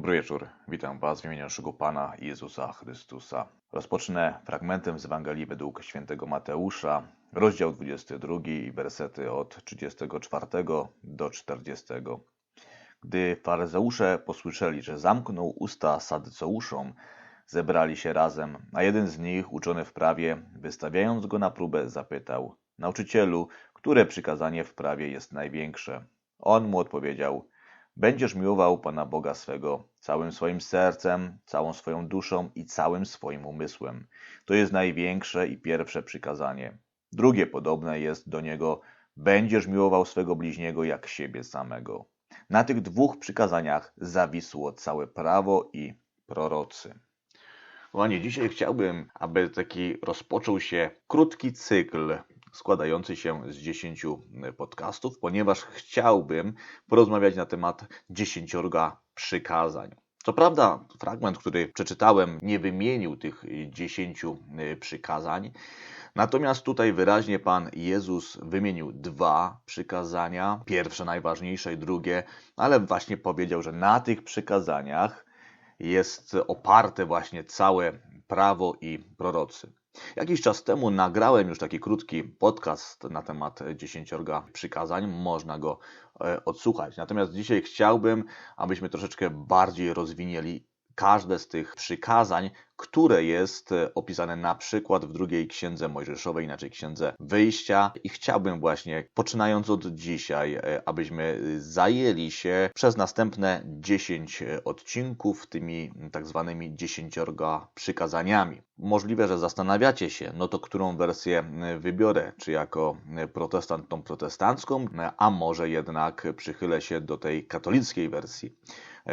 Dobry wieczór, witam Was w imieniu naszego Pana Jezusa Chrystusa. Rozpocznę fragmentem z Ewangelii według świętego Mateusza, rozdział 22, wersety od 34 do 40. Gdy faryzeusze posłyszeli, że zamknął usta sadyceuszom, zebrali się razem, a jeden z nich, uczony w prawie, wystawiając go na próbę, zapytał: Nauczycielu, które przykazanie w prawie jest największe? On mu odpowiedział: Będziesz miłował Pana Boga swego całym swoim sercem, całą swoją duszą i całym swoim umysłem. To jest największe i pierwsze przykazanie. Drugie podobne jest do niego: Będziesz miłował swego bliźniego jak siebie samego. Na tych dwóch przykazaniach zawisło całe prawo i prorocy. Kochani, dzisiaj chciałbym, aby taki rozpoczął się krótki cykl składający się z dziesięciu podcastów, ponieważ chciałbym porozmawiać na temat dziesięciorga przykazań. Co prawda, fragment, który przeczytałem, nie wymienił tych dziesięciu przykazań, natomiast tutaj wyraźnie Pan Jezus wymienił dwa przykazania, pierwsze najważniejsze i drugie, ale właśnie powiedział, że na tych przykazaniach jest oparte właśnie całe prawo i prorocy. Jakiś czas temu nagrałem już taki krótki podcast na temat dziesięciorga przykazań. Można go e, odsłuchać. Natomiast dzisiaj chciałbym, abyśmy troszeczkę bardziej rozwinęli każde z tych przykazań, które jest e, opisane na przykład w drugiej księdze Mojżeszowej, inaczej księdze Wyjścia. I chciałbym właśnie, poczynając od dzisiaj, e, abyśmy zajęli się przez następne 10 e, odcinków tymi tak zwanymi dziesięciorga przykazaniami. Możliwe, że zastanawiacie się, no to którą wersję wybiorę, czy jako protestant tą protestancką, a może jednak przychylę się do tej katolickiej wersji.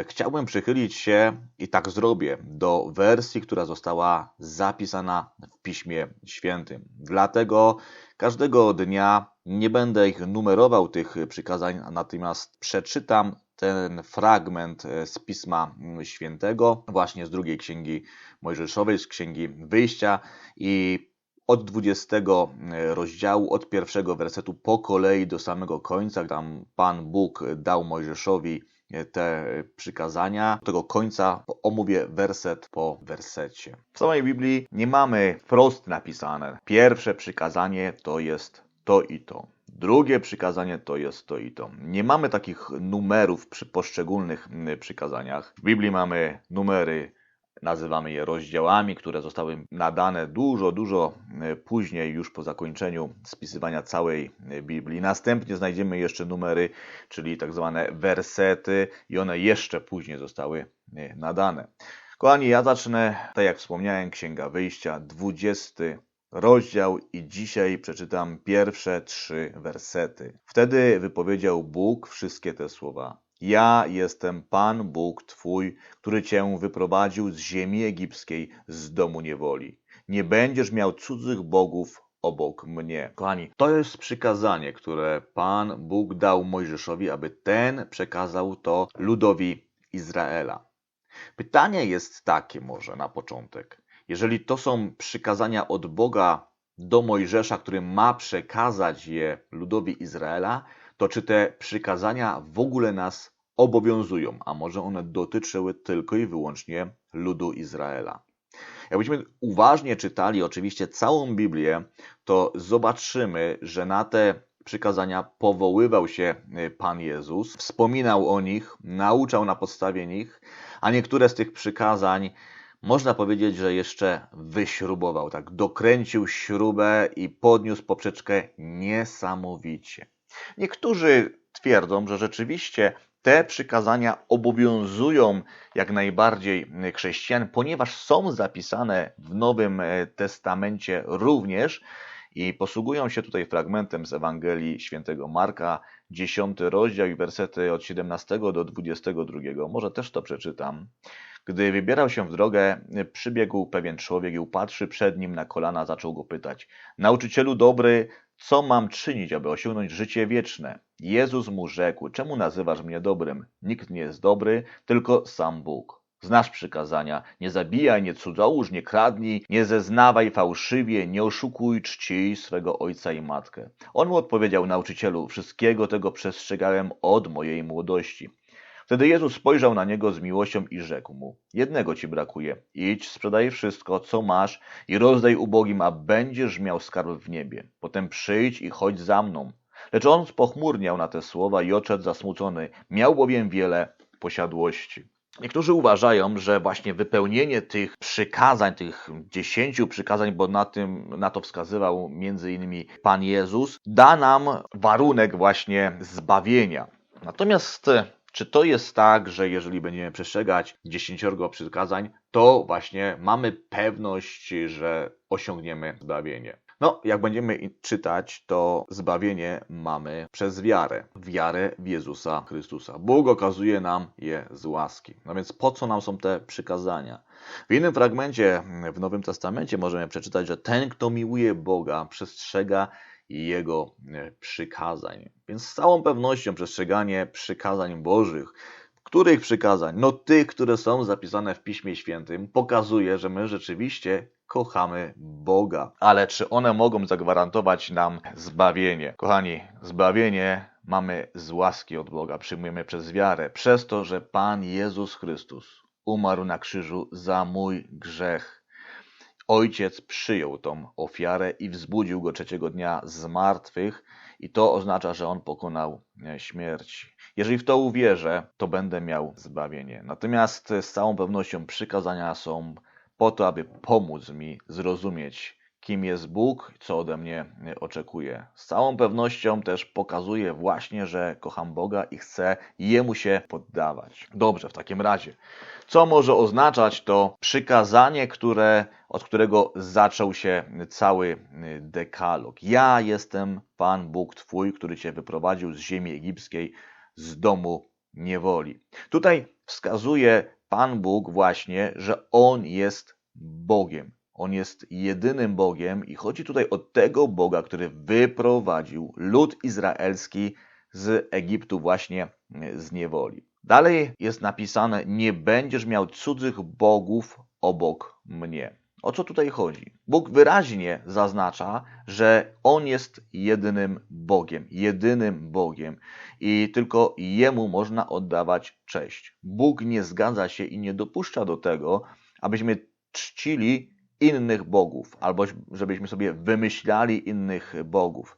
Chciałbym przychylić się i tak zrobię do wersji, która została zapisana w Piśmie Świętym. Dlatego każdego dnia nie będę ich numerował, tych przykazań, natomiast przeczytam ten fragment z Pisma Świętego, właśnie z drugiej księgi Mojżeszowej, z księgi Wyjścia i od 20 rozdziału, od pierwszego wersetu po kolei do samego końca, tam Pan Bóg dał Mojżeszowi te przykazania. Do tego końca omówię werset po wersecie. W samej Biblii nie mamy wprost napisane. Pierwsze przykazanie to jest to i to. Drugie przykazanie to jest to i to. Nie mamy takich numerów przy poszczególnych przykazaniach. W Biblii mamy numery Nazywamy je rozdziałami, które zostały nadane dużo, dużo e, później, już po zakończeniu spisywania całej e, Biblii. Następnie znajdziemy jeszcze numery, czyli tak zwane wersety, i one jeszcze później zostały e, nadane. Kochani, ja zacznę, tak jak wspomniałem, Księga Wyjścia, 20 rozdział i dzisiaj przeczytam pierwsze trzy wersety. Wtedy wypowiedział Bóg wszystkie te słowa. Ja jestem Pan Bóg Twój, który Cię wyprowadził z ziemi egipskiej, z domu niewoli. Nie będziesz miał cudzych bogów obok mnie. Kochani, to jest przykazanie, które Pan Bóg dał Mojżeszowi, aby ten przekazał to ludowi Izraela. Pytanie jest takie może na początek. Jeżeli to są przykazania od Boga do Mojżesza, który ma przekazać je ludowi Izraela, to czy te przykazania w ogóle nas obowiązują, a może one dotyczyły tylko i wyłącznie ludu Izraela. Jakbyśmy uważnie czytali oczywiście całą Biblię, to zobaczymy, że na te przykazania powoływał się y, Pan Jezus, wspominał o nich, nauczał na podstawie nich, a niektóre z tych przykazań można powiedzieć, że jeszcze wyśrubował, tak dokręcił śrubę i podniósł poprzeczkę niesamowicie. Niektórzy twierdzą, że rzeczywiście te przykazania obowiązują jak najbardziej chrześcijan, ponieważ są zapisane w Nowym Testamencie również i posługują się tutaj fragmentem z Ewangelii świętego Marka, 10 rozdział i wersety od 17 do 22. Może też to przeczytam. Gdy wybierał się w drogę, przybiegł pewien człowiek i upatrzy przed nim na kolana, zaczął go pytać: Nauczycielu dobry, co mam czynić, aby osiągnąć życie wieczne? Jezus mu rzekł: Czemu nazywasz mnie dobrym? Nikt nie jest dobry, tylko sam Bóg. Znasz przykazania: nie zabijaj, nie cudzołóż, nie kradnij, nie zeznawaj fałszywie, nie oszukuj czci swego ojca i matkę. On mu odpowiedział: Nauczycielu, wszystkiego tego przestrzegałem od mojej młodości. Wtedy Jezus spojrzał na niego z miłością i rzekł mu: Jednego ci brakuje. Idź, sprzedaj wszystko, co masz i rozdaj ubogim, a będziesz miał skarb w niebie. Potem przyjdź i chodź za mną. Lecz on spochmurniał na te słowa i odszedł zasmucony. Miał bowiem wiele posiadłości. Niektórzy uważają, że właśnie wypełnienie tych przykazań, tych dziesięciu przykazań, bo na, tym, na to wskazywał między innymi Pan Jezus, da nam warunek właśnie zbawienia. Natomiast czy to jest tak, że jeżeli będziemy przestrzegać dziesięciorgo przykazań, to właśnie mamy pewność, że osiągniemy zbawienie? No, jak będziemy czytać, to zbawienie mamy przez wiarę. Wiarę w Jezusa Chrystusa. Bóg okazuje nam je z łaski. No więc po co nam są te przykazania? W innym fragmencie w Nowym Testamencie możemy przeczytać, że ten, kto miłuje Boga, przestrzega Jego e, przykazań. Więc z całą pewnością przestrzeganie przykazań Bożych których przykazań? No tych, które są zapisane w Piśmie Świętym, pokazuje, że my rzeczywiście kochamy Boga. Ale czy one mogą zagwarantować nam zbawienie? Kochani, zbawienie mamy z łaski od Boga, przyjmujemy przez wiarę, przez to, że Pan Jezus Chrystus umarł na krzyżu za mój grzech. Ojciec przyjął tą ofiarę i wzbudził go trzeciego dnia z martwych, i to oznacza, że on pokonał e, śmierć. Jeżeli w to uwierzę, to będę miał zbawienie. Natomiast z całą pewnością przykazania są po to, aby pomóc mi zrozumieć, kim jest Bóg, co ode mnie oczekuje. Z całą pewnością też pokazuje właśnie, że kocham Boga i chcę Jemu się poddawać. Dobrze, w takim razie, co może oznaczać to przykazanie, które, od którego zaczął się cały dekalog? Ja jestem Pan Bóg Twój, który Cię wyprowadził z ziemi egipskiej, z domu niewoli. Tutaj wskazuje Pan Bóg właśnie, że On jest Bogiem. On jest jedynym Bogiem i chodzi tutaj o tego Boga, który wyprowadził lud izraelski z Egiptu właśnie z niewoli. Dalej jest napisane: Nie będziesz miał cudzych bogów obok mnie. O co tutaj chodzi? Bóg wyraźnie zaznacza, że On jest jedynym Bogiem, jedynym Bogiem i tylko Jemu można oddawać cześć. Bóg nie zgadza się i nie dopuszcza do tego, abyśmy czcili innych bogów, albo żebyśmy sobie wymyślali innych bogów.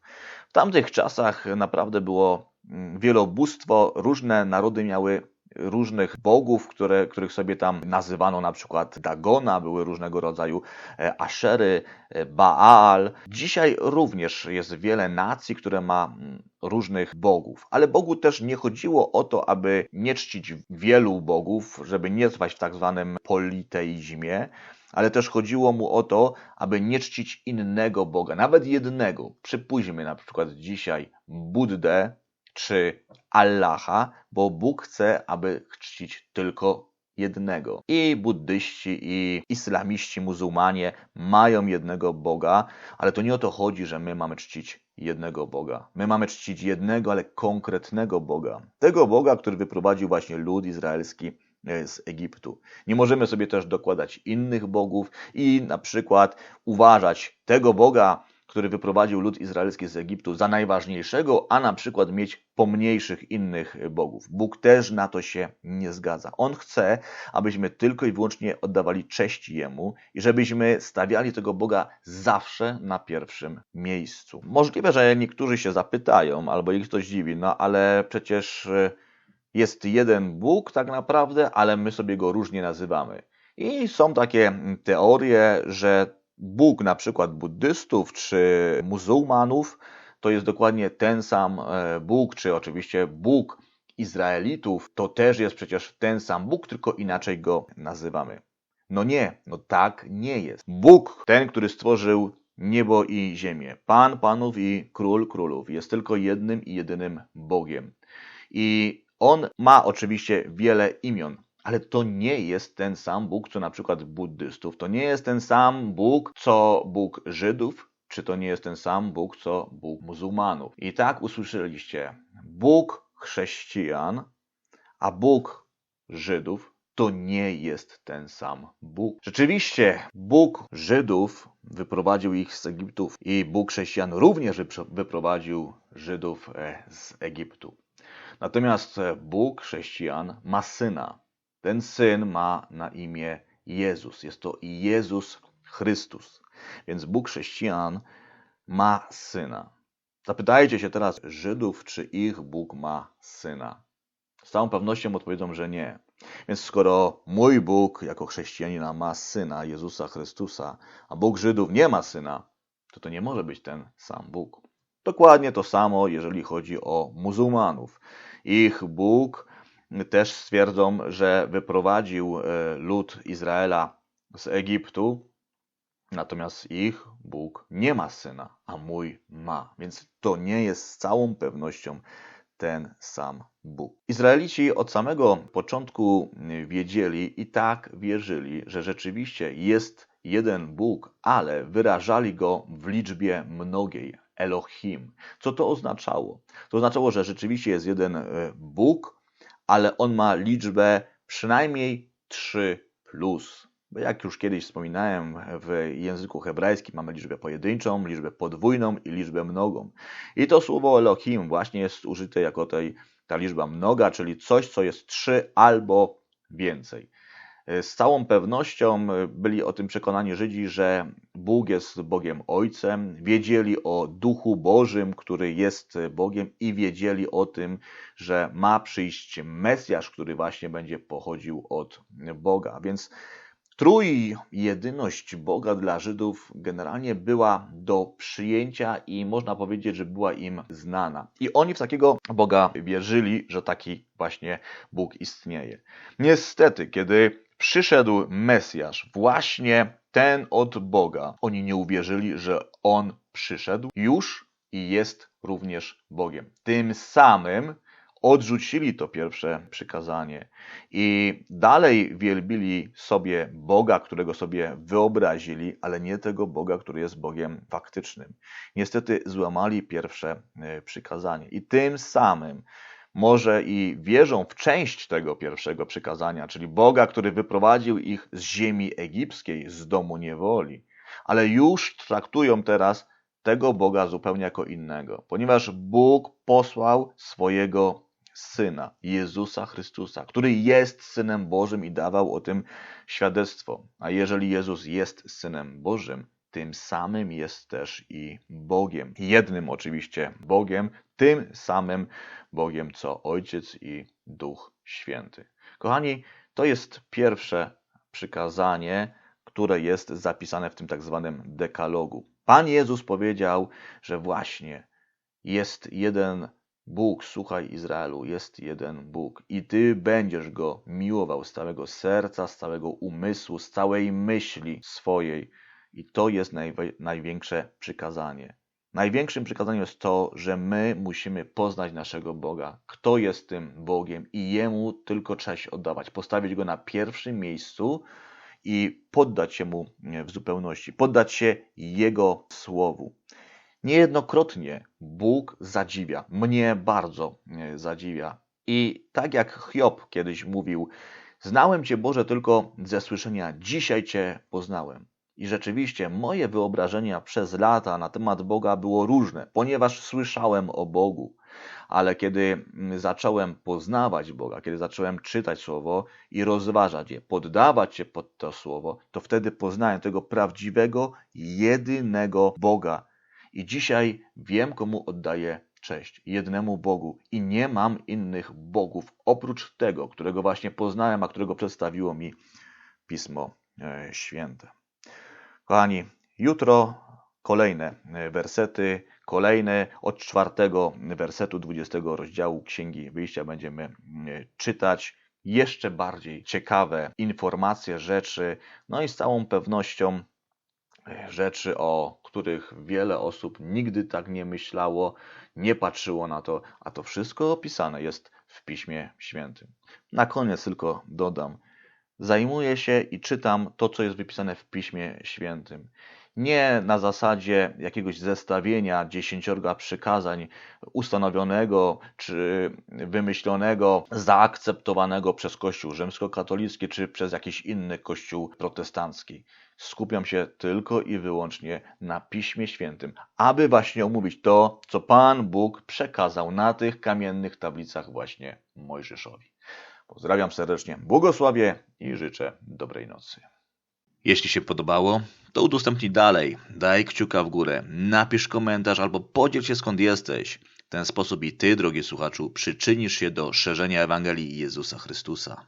W tamtych czasach naprawdę było mm, wielobóstwo, różne narody miały różnych bogów, które, których sobie tam nazywano na przykład Dagona, były różnego rodzaju e, Aszery, e, Baal. Dzisiaj również jest wiele nacji, które ma mm, różnych bogów, ale Bogu też nie chodziło o to, aby nie czcić wielu bogów, żeby nie trwać w tak zwanym politeizmie, ale też chodziło mu o to, aby nie czcić innego Boga, nawet jednego. Przypuśćmy na przykład dzisiaj Buddę czy Allaha, bo Bóg chce, aby czcić tylko jednego. I buddyści, i islamiści, muzułmanie mają jednego Boga, ale to nie o to chodzi, że my mamy czcić jednego Boga. My mamy czcić jednego, ale konkretnego Boga. Tego Boga, który wyprowadził właśnie lud izraelski z Egiptu. Nie możemy sobie też dokładać innych bogów i na przykład uważać tego Boga, który wyprowadził lud izraelski z Egiptu za najważniejszego, a na przykład mieć pomniejszych innych bogów. Bóg też na to się nie zgadza. On chce, abyśmy tylko i wyłącznie oddawali cześć Jemu i żebyśmy stawiali tego Boga zawsze na pierwszym miejscu. Możliwe, że niektórzy się zapytają, albo ich to dziwi, no ale przecież e, jest jeden Bóg tak naprawdę, ale my sobie go różnie nazywamy. I są takie teorie, że Bóg na przykład buddystów czy muzułmanów to jest dokładnie ten sam e, Bóg, czy oczywiście Bóg Izraelitów to też jest przecież ten sam Bóg, tylko inaczej go nazywamy. No nie, no tak nie jest. Bóg, ten, który stworzył niebo i ziemię, Pan Panów i Król Królów, jest tylko jednym i jedynym Bogiem. I on ma oczywiście wiele imion, ale to nie jest ten sam Bóg, co na przykład buddystów. To nie jest ten sam Bóg, co Bóg Żydów, czy to nie jest ten sam Bóg, co Bóg muzułmanów. I tak usłyszeliście, Bóg chrześcijan, a Bóg Żydów to nie jest ten sam Bóg. Rzeczywiście, Bóg Żydów wyprowadził ich z Egiptu i Bóg chrześcijan również wyprowadził Żydów e, z Egiptu. Natomiast Bóg chrześcijan ma syna. Ten syn ma na imię Jezus. Jest to Jezus Chrystus. Więc Bóg chrześcijan ma syna. Zapytajcie się teraz Żydów, czy ich Bóg ma syna. Z całą pewnością odpowiedzą, że nie. Więc skoro mój Bóg jako chrześcijanina ma syna Jezusa Chrystusa, a Bóg Żydów nie ma syna, to to nie może być ten sam Bóg. Dokładnie to samo, jeżeli chodzi o muzułmanów. Ich Bóg też stwierdzą, że wyprowadził e, lud Izraela z Egiptu, natomiast ich Bóg nie ma syna, a mój ma. Więc to nie jest z całą pewnością ten sam Bóg. Izraelici od samego początku wiedzieli i tak wierzyli, że rzeczywiście jest jeden Bóg, ale wyrażali go w liczbie mnogiej. Elohim. Co to oznaczało? To oznaczało, że rzeczywiście jest jeden e, Bóg, ale on ma liczbę przynajmniej 3 plus. Bo jak już kiedyś wspominałem, w języku hebrajskim mamy liczbę pojedynczą, liczbę podwójną i liczbę mnogą. I to słowo Elohim właśnie jest użyte jako tej, ta liczba mnoga, czyli coś, co jest trzy albo więcej. Z całą pewnością byli o tym przekonani Żydzi, że Bóg jest Bogiem Ojcem, wiedzieli o Duchu Bożym, który jest Bogiem i wiedzieli o tym, że ma przyjść Mesjasz, który właśnie będzie pochodził od Boga. Więc trójjedyność Boga dla Żydów generalnie była do przyjęcia i można powiedzieć, że była im znana. I oni w takiego Boga wierzyli, że taki właśnie Bóg istnieje. Niestety, kiedy przyszedł Mesjasz, właśnie ten od Boga, oni nie uwierzyli, że on przyszedł już i jest również Bogiem. Tym samym odrzucili to pierwsze przykazanie i dalej wielbili sobie Boga, którego sobie wyobrazili, ale nie tego Boga, który jest Bogiem faktycznym. Niestety złamali pierwsze e, przykazanie i tym samym może i wierzą w część tego pierwszego przykazania, czyli Boga, który wyprowadził ich z ziemi egipskiej, z domu niewoli, ale już traktują teraz tego Boga zupełnie jako innego, ponieważ Bóg posłał swojego Syna, Jezusa Chrystusa, który jest Synem Bożym i dawał o tym świadectwo. A jeżeli Jezus jest Synem Bożym, tym samym jest też i Bogiem. Jednym oczywiście Bogiem, tym samym Bogiem, co Ojciec i Duch Święty. Kochani, to jest pierwsze przykazanie, które jest zapisane w tym tak zwanym dekalogu. Pan Jezus powiedział, że właśnie jest jeden Bóg, słuchaj Izraelu, jest jeden Bóg i Ty będziesz Go miłował z całego serca, z całego umysłu, z całej myśli swojej. I to jest największe przykazanie. Największym przykazaniem jest to, że my musimy poznać naszego Boga, kto jest tym Bogiem i Jemu tylko cześć oddawać, postawić Go na pierwszym miejscu i poddać się Mu w zupełności, poddać się Jego Słowu. Niejednokrotnie Bóg zadziwia, mnie bardzo zadziwia. I tak jak Hiob kiedyś mówił, znałem Cię Boże tylko ze słyszenia, dzisiaj Cię poznałem. I rzeczywiście moje wyobrażenia przez lata na temat Boga było różne, ponieważ słyszałem o Bogu. Ale kiedy mm, zacząłem poznawać Boga, kiedy zacząłem czytać Słowo i rozważać je, poddawać się pod to Słowo, to wtedy poznałem tego prawdziwego, jedynego Boga, i dzisiaj wiem, komu oddaję cześć jednemu Bogu i nie mam innych bogów oprócz tego, którego właśnie poznałem, a którego przedstawiło mi Pismo e, Święte. Kochani, jutro kolejne e, wersety, kolejne od czwartego wersetu 20 rozdziału Księgi Wyjścia będziemy e, czytać jeszcze bardziej ciekawe informacje, rzeczy, no i z całą pewnością rzeczy, o których wiele osób nigdy tak nie myślało, nie patrzyło na to, a to wszystko opisane jest w Piśmie Świętym. Na koniec tylko dodam, zajmuję się i czytam to, co jest wypisane w Piśmie Świętym. Nie na zasadzie jakiegoś zestawienia dziesięciorga przykazań ustanowionego czy wymyślonego, zaakceptowanego przez Kościół rzymskokatolicki czy przez jakiś inny Kościół protestancki. Skupiam się tylko i wyłącznie na Piśmie Świętym, aby właśnie omówić to, co Pan Bóg przekazał na tych kamiennych tablicach właśnie Mojżeszowi. Pozdrawiam serdecznie, błogosławię i życzę dobrej nocy. Jeśli się podobało, to udostępnij dalej, daj kciuka w górę, napisz komentarz albo podziel się skąd jesteś. W ten sposób i Ty, drogi słuchaczu, przyczynisz się do szerzenia Ewangelii Jezusa Chrystusa.